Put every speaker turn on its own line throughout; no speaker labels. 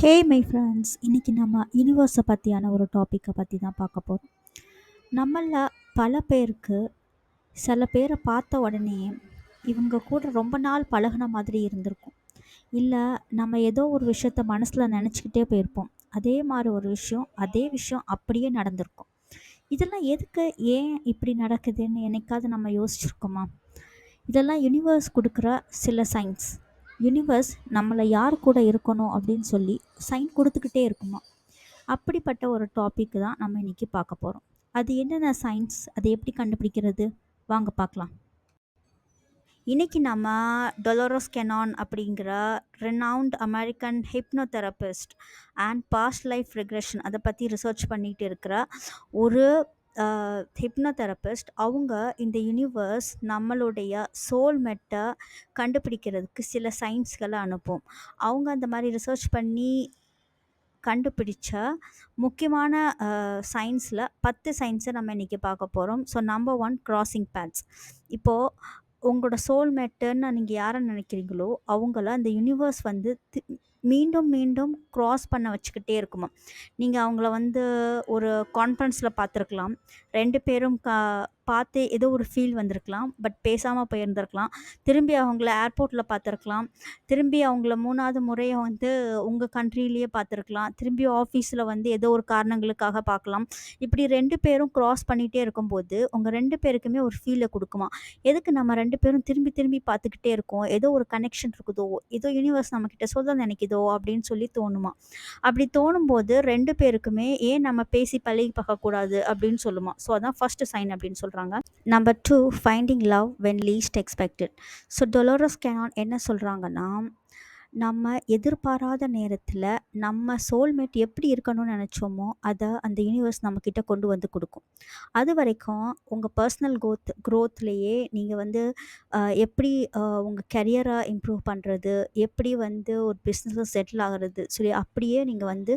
Hey my friends இன்றைக்கி நம்ம யூனிவர்ஸை பற்றியான ஒரு டாப்பிக்கை பற்றி தான் பார்க்க போகிறோம் நம்மள பல பேருக்கு சில பேரை பார்த்த உடனே இவங்க கூட ரொம்ப நாள் பழகின மாதிரி இருந்திருக்கும். இல்லை நம்ம ஏதோ ஒரு விஷயத்த மனசில் நினச்சிக்கிட்டே போயிருப்போம். அதே மாதிரி ஒரு விஷயம் அதே விஷயம் அப்படியே நடந்திருக்கும். இதெல்லாம் எதுக்கு? ஏன் இப்படி நடக்குதுன்னு என்னைக்காவது நம்ம யோசிச்சிருக்கோமா? இதெல்லாம் யூனிவர்ஸ் கொடுக்குற சில சயின்ஸ் யூனிவர்ஸ் நம்மளை யார் கூட இருக்கணும் அப்படின்னு சொல்லி சைன் கொடுத்துக்கிட்டே இருக்குமா அப்படிப்பட்ட ஒரு டாபிக் தான் நம்ம இன்னைக்கு பார்க்க போகிறோம் அது என்னென்ன சயின்ஸ் அதை எப்படி கண்டுபிடிக்கிறது? வாங்க பார்க்கலாம். இன்றைக்கி நம்ம டொலரோஸ் கெனான் அப்படிங்கிற renowned American hypnotherapist and past life regression அதை பற்றி ரிசர்ச் பண்ணிகிட்டு இருக்கிற ஒரு ஹிப்னோதெரபிஸ்ட் அவங்க இந்த யூனிவர்ஸ் நம்மளுடைய சோல்மெட்டை கண்டுபிடிக்கிறதுக்கு சில சயின்ஸ்களை அனுப்பும். அவங்க அந்த மாதிரி ரிசர்ச் பண்ணி கண்டுபிடிச்ச முக்கியமான சயின்ஸில் பத்து சயின்ஸை நம்ம இன்றைக்கி பார்க்க போகிறோம் so number one crossing paths. இப்போது உங்களோட சோல்மேட்டுன்னு நீங்கள் யாரை நினைக்கிறீங்களோ அவங்கள அந்த யூனிவர்ஸ் வந்து தி- மீண்டும் மீண்டும் க்ராஸ் பண்ண வச்சுக்கிட்டே இருக்குமா நீங்கள் அவங்கள வந்து ஒரு கான்ஃபரன்ஸில் பார்த்துருக்கலாம். ரெண்டு பேரும் கா பார்த்து ஏதோ ஒரு ஃபீல் வந்திருக்கலாம். பட் பேசாமல் போயிருந்திருக்கலாம். திரும்பி அவங்கள ஏர்போர்ட்டில் பார்த்துருக்கலாம். திரும்பி அவங்கள மூணாவது முறையை வந்து உங்கள் கண்ட்ரிலேயே பார்த்துருக்கலாம். திரும்பி ஆஃபீஸில் வந்து ஏதோ ஒரு காரணங்களுக்காக பார்க்கலாம். இப்படி ரெண்டு பேரும் க்ராஸ் பண்ணிகிட்டே இருக்கும்போது உங்கள் ரெண்டு பேருக்குமே ஒரு ஃபீலை கொடுக்குமா எதுக்கு நம்ம ரெண்டு பேரும் திரும்பி திரும்பி பார்த்துக்கிட்டே இருக்கோம்? ஏதோ ஒரு கனெக்ஷன் இருக்குதோ? ஏதோ யூனிவர்ஸ் நம்மக்கிட்ட சொல்ல நினைக்குதோ? அப்படின்னு சொல்லி தோணுமா? அப்படி தோணும்போது ரெண்டு பேருக்குமே ஏன் நம்ம பேசி பழகி பார்க்கக்கூடாது அப்படின்னு சொல்லுமா? ஸோ அதான் ஃபர்ஸ்ட் சைன் அப்படின்னு சொல்கிறாங்க number two finding love when least expected so Dolores Cannon என்ன சொல்கிறாங்கன்னா நம்ம எதிர்பாராத நேரத்தில் நம்ம சோல்மேட் எப்படி இருக்கணும்னு நினச்சோமோ அதை அந்த யூனிவர்ஸ் நம்மக்கிட்ட கொண்டு வந்து கொடுக்கும். அது வரைக்கும் உங்கள் பர்சனல் க்ரோத் க்ரோத்லேயே நீங்கள் வந்து அஹ், எப்படி உங்கள் கெரியரை இம்ப்ரூவ் பண்ணுறது எப்படி வந்து ஒரு பிஸ்னஸில் செட்டில் ஆகிறது சொல்லி அப்படியே நீங்கள் வந்து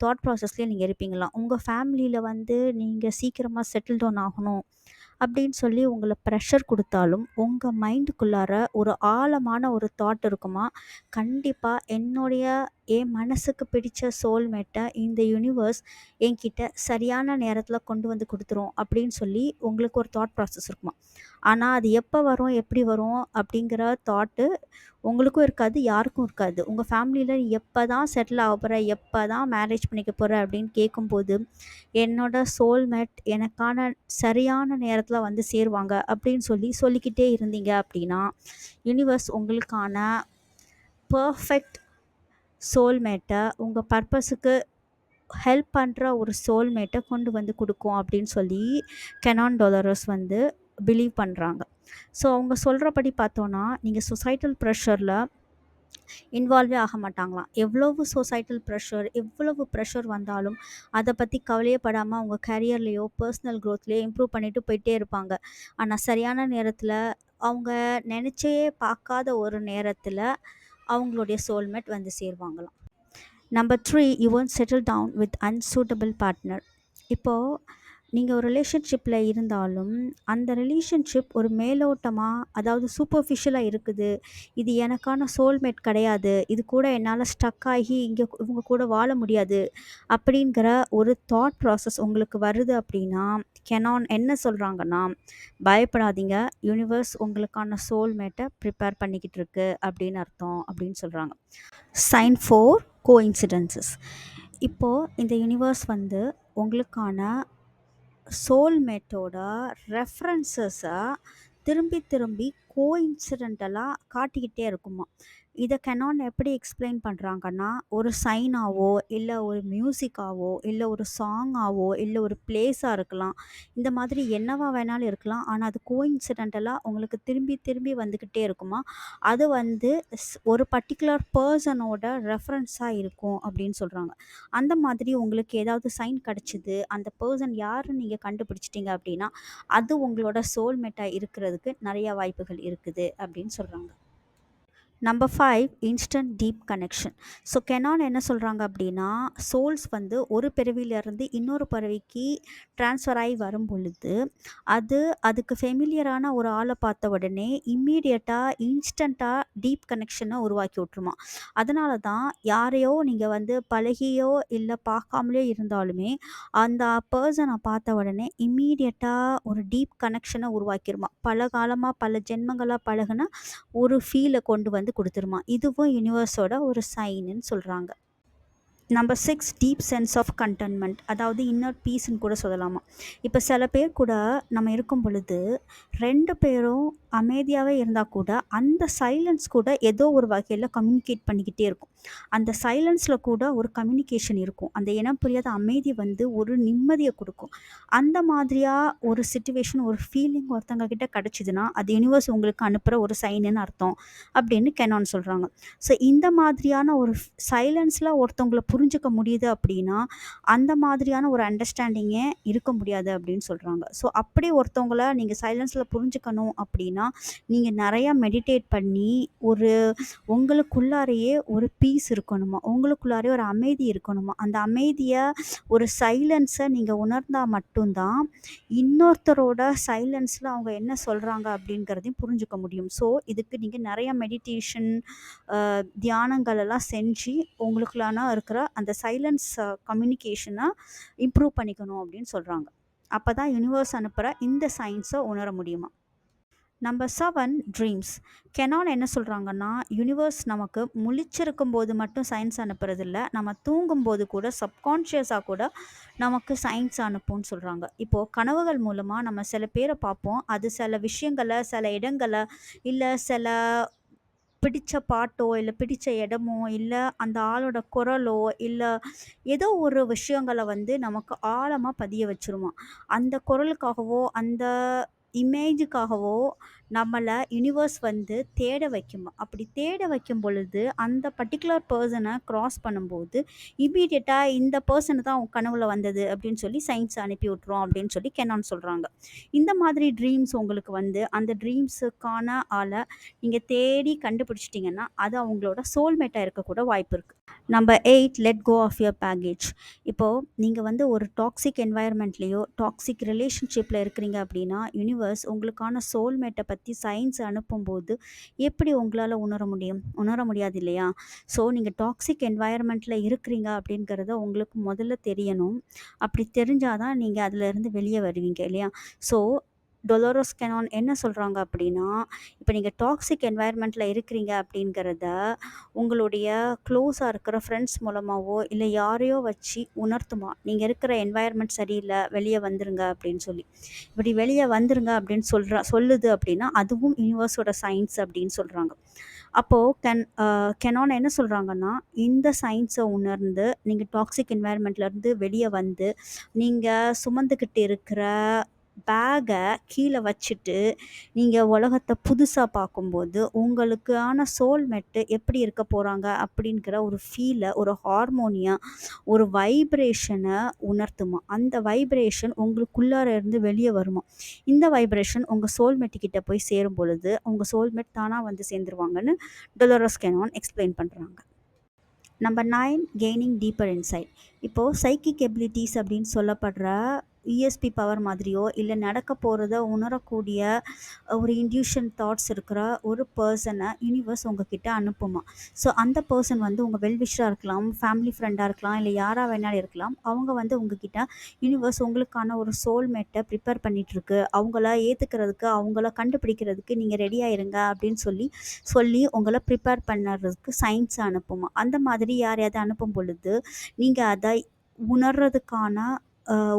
தாட் ப்ராசஸ்லேயே நீங்கள் இருப்பீங்களாம். உங்கள் ஃபேமிலியில் வந்து நீங்கள் சீக்கிரமாக செட்டில் டவுன் ஆகணும். அப்படின்னு சொல்லி உங்களை ப்ரெஷர் கொடுத்தாலும் உங்கள் மைண்டுக்குள்ளார ஒரு ஆழமான ஒரு தாட் இருக்குமா? கண்டிப்பாக என்னுடைய என் மனசுக்கு பிடிச்ச சோல்மேட்டை இந்த யூனிவர்ஸ் என்கிட்ட சரியான நேரத்தில் கொண்டு வந்து கொடுத்துரும் அப்படின்னு சொல்லி உங்களுக்கு ஒரு தாட் ப்ராசஸ் இருக்குமா? ஆனால் அது எப்போ வரும் எப்படி வரும் அப்படிங்கிற தாட்டு உங்களுக்கும் இருக்காது யாருக்கும் இருக்காது. உங்கள் ஃபேமிலியில் எப்போ தான் செட்டில் ஆக போகிற எப்போ தான் மேரேஜ் பண்ணிக்க போகிற அப்படின்னு கேட்கும்போது என்னோட சோல்மேட் எனக்கான சரியான நேரத்தில் வந்து சேருவாங்க அப்படின்னு சொல்லி சொல்லிக்கிட்டே இருந்தீங்க அப்படின்னா யூனிவர்ஸ் உங்களுக்கான பர்ஃபெக்ட் சோல்மேட்டை உங்கள் பர்பஸுக்கு ஹெல்ப் பண்ணுற ஒரு சோல்மேட்டை கொண்டு வந்து கொடுக்கும் அப்படின்னு சொல்லி கெனான் டொலரஸ் வந்து பிலீவ் பண்ணுறாங்க ஸோ அவங்க சொல்கிறபடி பார்த்தோன்னா நீங்கள் சொசைட்டல் ப்ரெஷரில் இன்வால்வே ஆக மாட்டாங்களாம். எவ்வளவு சொசைட்டல் ப்ரெஷர் எவ்வளவு ப்ரெஷர் வந்தாலும் அதை பற்றி கவலையே படாமல் அவங்க கரியர்லேயோ பர்சனல் க்ரோத்லேயோ இம்ப்ரூவ் பண்ணிட்டு போயிட்டே இருப்பாங்க. ஆனால் சரியான நேரத்தில் அவங்க நினச்சே பார்க்காத ஒரு நேரத்தில் அவங்களுடைய சோல்மேட் வந்து சேருவாங்களாம். Number three you won't settle down with unsuitable partner இப்போது நீங்கள் ஒரு ரிலேஷன்ஷிப்பில் இருந்தாலும் அந்த ரிலேஷன்ஷிப் ஒரு மேலோட்டமாக அதாவது சூப்பர்ஃபிஷியலாக இருக்குது. இது எனக்கான சோல்மேட் கிடையாது. இது கூட என்னால் ஸ்டக் ஆகி இங்கே இவங்க கூட வாழ முடியாது. அப்படிங்கிற ஒரு தாட் ப்ராசஸ் உங்களுக்கு வருது அப்படின்னா கெனான் என்ன சொல்கிறாங்கன்னா பயப்படாதீங்க. யூனிவர்ஸ் உங்களுக்கான சோல்மேட்டை ப்ரிப்பேர் பண்ணிக்கிட்டு இருக்கு அப்படின்னு அர்த்தம் அப்படின்னு சொல்கிறாங்க சைன் ஃபோர் கோ இன்சிடென்சஸ் இப்போது இந்த யூனிவர்ஸ் வந்து உங்களுக்கான சோல்மேட்டோட ரெஃபரன்சஸை திரும்பி திரும்பி கோஇன்சிடென்டலாக காட்டிக்கிட்டே இருக்குமா இதை கெனான் எப்படி எக்ஸ்பிளைன் பண்ணுறாங்கன்னா ஒரு சைனாவோ இல்லை ஒரு மியூசிக்காவோ இல்லை ஒரு சாங்காவோ இல்லை ஒரு பிளேஸாக இருக்கலாம். இந்த மாதிரி என்னவா வேணாலும் இருக்கலாம். ஆனால் அது கோஇன்சிடென்டலாக உங்களுக்கு திரும்பி திரும்பி வந்துக்கிட்டே இருக்குமா? அது வந்து ஸ்- ஒரு பர்டிகுலர் பர்சனோட ரெஃபரன்ஸாக இருக்கும் அப்படின்னு சொல்கிறாங்க அந்த மாதிரி உங்களுக்கு ஏதாவது சைன் கிடச்சிது அந்த பர்சன் யாருன்னு நீங்கள் கண்டுபிடிச்சிட்டிங்க அப்படின்னா அது உங்களோட சோல்மேட்டாக இருக்கிறதுக்கு நிறையா வாய்ப்புகள் இருக்குது அப்படின்னு சொல்கிறாங்க number five instant deep connection so Cannon என்ன சொல்கிறாங்க அப்படின்னா சோல்ஸ் வந்து ஒரு பிறவியிலேருந்து இன்னொரு பிறவிக்கு ட்ரான்ஸ்ஃபர் ஆகி வரும் பொழுது அது அதுக்கு ஃபெமிலியரான ஒரு ஆளை பார்த்த உடனே இம்மீடியட்டாக இன்ஸ்டண்ட்டாக டீப் கனெக்ஷனை உருவாக்கி விட்ருமா அதனால தான் யாரையோ நீங்கள் வந்து பழகியோ இல்லை பார்க்காமலே இருந்தாலுமே அந்த பர்சனை பார்த்த உடனே இம்மீடியட்டாக ஒரு டீப் கனெக்ஷனை உருவாக்கிடுமா பல காலமாக பல ஜென்மங்களாக பழகுன ஒரு ஃபீலை கொண்டு வந்து கொடுத்துருமா? இதுவும் யூனிவர்ஸோட ஒரு சைனுன்னு சொல்கிறாங்க number six deep sense of contentment அதாவது இன்னர் பீஸ்ன்னு கூட சொல்லலாமா. இப்போ சில பேர் கூட நம்ம இருக்கும் பொழுது ரெண்டு பேரும் அமைதியாகவே இருந்தால் கூட அந்த சைலன்ஸ் கூட ஏதோ ஒரு வகையில் கம்யூனிகேட் பண்ணிக்கிட்டே இருக்கும். அந்த சைலன்ஸில் கூட ஒரு கம்யூனிகேஷன் இருக்கும். அந்த இனம் புரியாத அமைதி வந்து ஒரு நிம்மதியை கொடுக்கும். அந்த மாதிரியாக ஒரு சுச்சுவேஷன் ஒரு ஃபீலிங் ஒருத்தங்க கிட்ட கிடச்சிதுன்னா அது யூனிவர்ஸ் உங்களுக்கு அனுப்புகிற ஒரு சைனுன்னு அர்த்தம் அப்படின்னு கெனான் சொல்கிறாங்க ஸோ இந்த மாதிரியான ஒரு சைலன்ஸில் ஒருத்தவங்களை புரிஞ்சுக்க முடியுது அப்படின்னா அந்த மாதிரியான ஒரு அண்டர்ஸ்டாண்டிங்கே இருக்க முடியாது அப்படின்னு சொல்கிறாங்க ஸோ அப்படி ஒருத்தவங்களை நீங்கள் சைலன்ஸில் புரிஞ்சுக்கணும் அப்படின்னா நீங்கள் நிறையா மெடிடேட் பண்ணி ஒரு உங்களுக்குள்ளாரையே ஒரு பீஸ் இருக்கணுமா? உங்களுக்குள்ளாரே ஒரு அமைதி இருக்கணுமா? அந்த அமைதியை ஒரு சைலன்ஸை நீங்கள் உணர்ந்தால் மட்டும்தான் இன்னொருத்தரோட சைலன்ஸில் அவங்க என்ன சொல்கிறாங்க அப்படிங்கிறதையும் புரிஞ்சுக்க முடியும். ஸோ இதுக்கு நீங்கள் நிறையா மெடிடேஷன் தியானங்கள் எல்லாம் செஞ்சு உங்களுக்குள்ளான இருக்கிற அந்த சைலன்ஸ் கம்யூனிகேஷனை இம்ப்ரூவ் பண்ணிக்கணும் அப்படின்னு சொல்கிறாங்க அப்போ தான் யூனிவர்ஸ் அனுப்புகிற இந்த சயின்ஸை உணர முடியுமா? நம்பர் செவன் ட்ரீம்ஸ் கெனான் என்ன சொல்கிறாங்கன்னா யூனிவர்ஸ் நமக்கு முழிச்சிருக்கும் போது மட்டும் சயின்ஸ் அனுப்புறதில்ல நம்ம தூங்கும்போது கூட சப்கான்ஷியஸாக கூட நமக்கு சயின்ஸ் அனுப்பும்னு சொல்கிறாங்க இப்போது கனவுகள் மூலமாக நம்ம சில பேரை பார்ப்போம். அது சில விஷயங்களை சில இடங்களை இல்லை சில பிடித்த பாட்டோ இல்லை பிடித்த இடமோ இல்லை அந்த ஆளோட குரலோ இல்லை ஏதோ ஒரு விஷயங்களை வந்து நமக்கு ஆழமாக பதிய வச்சிருமா. அந்த குரலுக்காகவோ அந்த இமேஜுக்காகவோ நம்மளை யுனிவர்ஸ் வந்து தேட வைக்குமா. அப்படி தேட வைக்கும் பொழுது அந்த பர்டிகுலர் பர்சனை க்ராஸ் பண்ணும்போது இமீடியட்டாக இந்த பர்சனை தான் அவங்க கனவுல வந்தது அப்படின்னு சொல்லி சயின்ஸ் அனுப்பி விட்ருவோம் அப்படின்னு சொல்லி கெனான் சொல்கிறாங்க இந்த மாதிரி ட்ரீம்ஸ் உங்களுக்கு வந்து அந்த ட்ரீம்ஸுக்கான ஆளை நீங்கள் தேடி கண்டுபிடிச்சிட்டிங்கன்னா அது அவங்களோட சோல்மேட்டாக இருக்கக்கூட வாய்ப்பு இருக்குது number eight let go of your baggage இப்போது நீங்கள் வந்து ஒரு டாக்ஸிக் என்வாயர்மெண்ட்லேயோ டாக்ஸிக் ரிலேஷன்ஷிப்பில் இருக்கிறீங்க அப்படின்னா யூனிவர்ஸ் உங்களுக்கான சோல்மேட்டை பற்றி சயின்ஸ் அனுப்பும்போது எப்படி உங்களால் உணர முடியும்? உணர முடியாது இல்லையா? ஸோ நீங்கள் டாக்ஸிக் என்வாயர்மெண்ட்டில் இருக்கிறீங்க அப்படிங்கிறத உங்களுக்கு முதல்ல தெரியணும். அப்படி தெரிஞ்சால் தான் நீங்கள் அதிலேருந்து வெளியே வருவீங்க இல்லையா? ஸோ டொலோரோஸ் கெனான் என்ன சொல்கிறாங்க அப்படின்னா இப்போ நீங்கள் டாக்ஸிக் என்வாயர்மெண்ட்டில் இருக்கிறீங்க அப்படிங்கிறத உங்களுடைய க்ளோஸாக இருக்கிற ஃப்ரெண்ட்ஸ் மூலமாகவோ இல்லை யாரையோ வச்சு உணர்த்துமா? நீங்கள் இருக்கிற என்வாயர்மெண்ட் சரியில்லை வெளியே வந்துருங்க அப்படின்னு சொல்லி. இப்படி வெளியே வந்துருங்க அப்படின்னு சொல்கிற சொல்லுது அப்படின்னா அதுவும் யூனிவர்ஸோட சயின்ஸ் அப்படின்னு சொல்கிறாங்க அப்போது கென் கெனான் என்ன சொல்கிறாங்கன்னா இந்த சயின்ஸை உணர்ந்து நீங்கள் டாக்ஸிக் என்வாயர்மெண்ட்லேருந்து வெளியே வந்து நீங்கள் சுமந்துக்கிட்டு இருக்கிற பேகை கீழே வச்சுட்டு நீங்கள் உலகத்தை புதுசாக பார்க்கும்போது உங்களுக்கான சோல்மெட்டு எப்படி இருக்க போகிறாங்க அப்படிங்கிற ஒரு ஃபீலை ஒரு ஹார்மோனியா ஒரு வைப்ரேஷனை உணர்த்துமா. அந்த வைப்ரேஷன் உங்களுக்குள்ளார இருந்து வெளியே வருமா. இந்த வைப்ரேஷன் உங்கள் சோல்மெட்டு கிட்டே போய் சேரும் பொழுது உங்கள் சோல்மெட் தானாக வந்து சேர்ந்துருவாங்கன்னு டொலரஸ் கெனான் எக்ஸ்பிளைன் பண்ணுறாங்க number nine gaining deeper insight இப்போது சைக்கிக் எபிலிட்டிஸ் அப்படின்னு சொல்லப்படுற இஎஸ்பி பவர் மாதிரியோ இல்லை நடக்க போகிறத உணரக்கூடிய ஒரு இன்டியூஷன் தாட்ஸ் இருக்கிற ஒரு பர்சனை யூனிவர்ஸ் உங்ககிட்ட அனுப்புமா? ஸோ அந்த பர்சன் வந்து உங்கள் வெல்விஷராக இருக்கலாம் ஃபேமிலி ஃப்ரெண்டாக இருக்கலாம் இல்லை யாராக வேணாலும் இருக்கலாம். அவங்க வந்து உங்ககிட்ட யூனிவர்ஸ் உங்களுக்கான ஒரு சோல்மேட்டை ப்ரிப்பேர் பண்ணிகிட்ருக்கு அவங்கள ஏற்றுக்கிறதுக்கு அவங்கள கண்டுபிடிக்கிறதுக்கு நீங்கள் ரெடியாக இருங்க அப்படின்னு சொல்லி சொல்லி உங்களை ப்ரிப்பேர் பண்ணுறதுக்கு சயின்ஸ் அனுப்புமா? அந்த மாதிரி யாரையாவது அனுப்பும் பொழுது நீங்கள் அதை உணர்றதுக்கான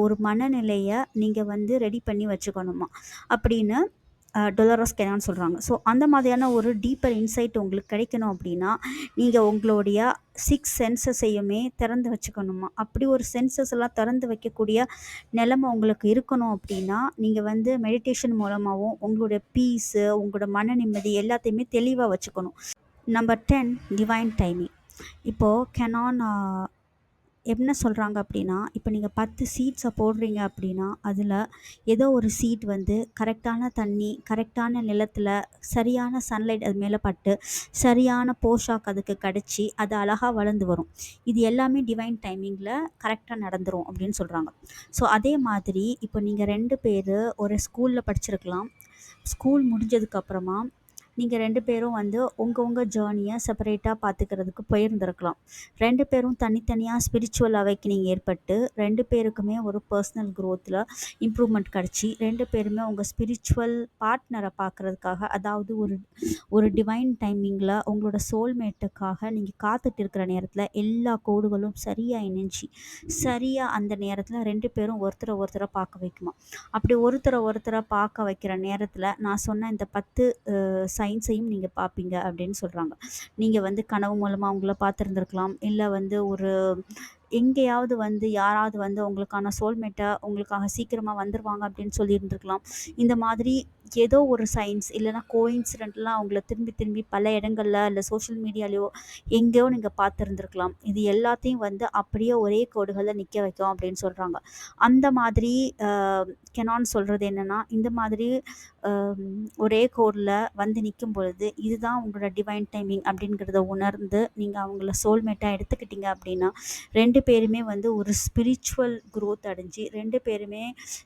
ஒரு மனநிலையை நீங்கள் வந்து ரெடி பண்ணி வச்சுக்கணுமா? அப்படின்னு டொலரஸ் கெனான் சொல்கிறாங்க ஸோ அந்த மாதிரியான ஒரு டீப்பர் இன்சைட் உங்களுக்கு கிடைக்கணும் அப்படின்னா நீங்கள் உங்களுடைய சிக்ஸ் சென்சஸையுமே திறந்து வச்சுக்கணுமா? அப்படி ஒரு சென்சஸ் எல்லாம் திறந்து வைக்கக்கூடிய நிலமை உங்களுக்கு இருக்கணும் அப்படின்னா நீங்கள் வந்து மெடிடேஷன் மூலமாகவும் உங்களுடைய பீஸு உங்களோட மன நிம்மதி எல்லாத்தையுமே தெளிவாக வச்சுக்கணும். நம்பர் டென் டிவைன் டைமிங் இப்போது கெனான் என்ன சொல்கிறாங்க அப்படின்னா இப்போ நீங்கள் பத்து சீட்ஸை போடுறீங்க அப்படின்னா அதில் ஏதோ ஒரு சீட் வந்து கரெக்டான தண்ணி கரெக்டான நிலத்தில் சரியான சன்லைட் அது மேலே பட்டு சரியான போஷாக் அதுக்கு கிடச்சி அது அழகாக வளர்ந்து வரும். இது எல்லாமே டிவைன் டைமிங்கில் கரெக்டாக நடந்துரும் அப்படின்னு சொல்கிறாங்க ஸோ அதே மாதிரி இப்போ நீங்கள் ரெண்டு பேர் ஒரு ஸ்கூலில் படிச்சிருக்கலாம். ஸ்கூல் முடிஞ்சதுக்கப்புறமா நீங்கள் ரெண்டு பேரும் வந்து உங்கள் உங்கள் ஜேர்னியை செப்பரேட்டாக பார்த்துக்கிறதுக்கு போயிருந்துருக்கலாம். ரெண்டு பேரும் தனித்தனியாக ஸ்பிரிச்சுவல் அவைக்கனிங் ஏற்பட்டு ரெண்டு பேருக்குமே ஒரு பர்சனல் க்ரோத்தில் இம்ப்ரூவ்மெண்ட் கிடச்சி ரெண்டு பேருமே உங்கள் ஸ்பிரிச்சுவல் பார்ட்னரை பார்க்குறதுக்காக அதாவது ஒரு ஒரு டிவைன் டைமிங்கில் உங்களோட சோல்மேட்டுக்காக நீங்கள் காத்துட்டு இருக்கிற நேரத்தில் எல்லா கோடுகளும் சரியாக இணைஞ்சி சரியாக அந்த நேரத்தில் ரெண்டு பேரும் ஒருத்தரை ஒருத்தரை பார்க்க வைக்குமா. அப்படி ஒருத்தரை ஒருத்தரை பார்க்க வைக்கிற நேரத்தில் நான் சொன்ன இந்த பத்து சயின்ஸையும் நீங்கள் பார்ப்பீங்க அப்படின்னு சொல்கிறாங்க நீங்கள் வந்து கனவு மூலமாக அவங்கள பார்த்துருந்துருக்கலாம். இல்லை வந்து ஒரு எங்கேயாவது வந்து யாராவது வந்து உங்களுக்கான சோல்மேட்டை உங்களுக்காக சீக்கிரமாக வந்துடுவாங்க அப்படின்னு சொல்லியிருந்துருக்கலாம். இந்த மாதிரி ஏதோ ஒரு சயின்ஸ் இல்லைனா கோயின்சிடென்ட்லாம் அவங்கள திரும்பி திரும்பி பல இடங்களில் இல்லை சோஷியல் மீடியாலேயோ எங்கேயோ நீங்கள் பார்த்துருந்துருக்கலாம். இது எல்லாத்தையும் வந்து அப்படியே ஒரே கோடுகளில் நிற்க வைக்கும் அப்படின்னு சொல்கிறாங்க அந்த மாதிரி கெனான் சொல்கிறது என்னென்னா இந்த மாதிரி ஒரே கோடில் வந்து நிற்கும் பொழுது இதுதான் உங்களோட டிவைன் டைமிங் அப்படிங்கிறத உணர்ந்து நீங்கள் அவங்கள சோல்மேட்டாக எடுத்துக்கிட்டீங்க அப்படின்னா ரெண்டு ரெண்டு பேருமே வந்து ஒரு ஸ்பிரிச்சுவல் க்ரோத் அடைஞ்சு ரெண்டு பேருமே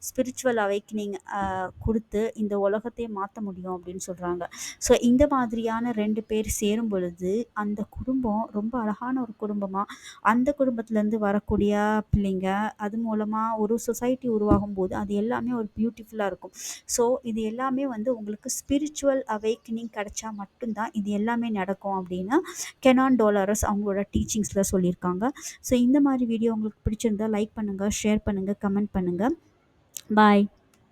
ஸ்பிரிச்சுவல் அவைக்னிங் கொடுத்து இந்த உலகத்தையே மாற்ற முடியும் அப்படின்னு சொல்கிறாங்க ஸோ இந்த மாதிரியான ரெண்டு பேர் சேரும் பொழுது அந்த குடும்பம் ரொம்ப அழகான ஒரு குடும்பமாக அந்த குடும்பத்துலேருந்து வரக்கூடிய பிள்ளைங்க அது மூலமாக ஒரு சொசைட்டி உருவாகும் போது அது எல்லாமே ஒரு பியூட்டிஃபுல்லாக இருக்கும். ஸோ இது எல்லாமே வந்து உங்களுக்கு ஸ்பிரிச்சுவல் அவைக்கனிங் கிடைச்சா மட்டும்தான் இது எல்லாமே நடக்கும் அப்படின்னு கெனான் டோலரஸ் அவங்களோட டீச்சிங்ஸில் சொல்லியிருக்காங்க. ஸோ இந்த இந்த மாதிரி வீடியோ உங்களுக்கு பிடிச்சிருந்தா லைக் பண்ணுங்கள் ஷேர் பண்ணுங்கள் கமெண்ட் பண்ணுங்கள் பாய்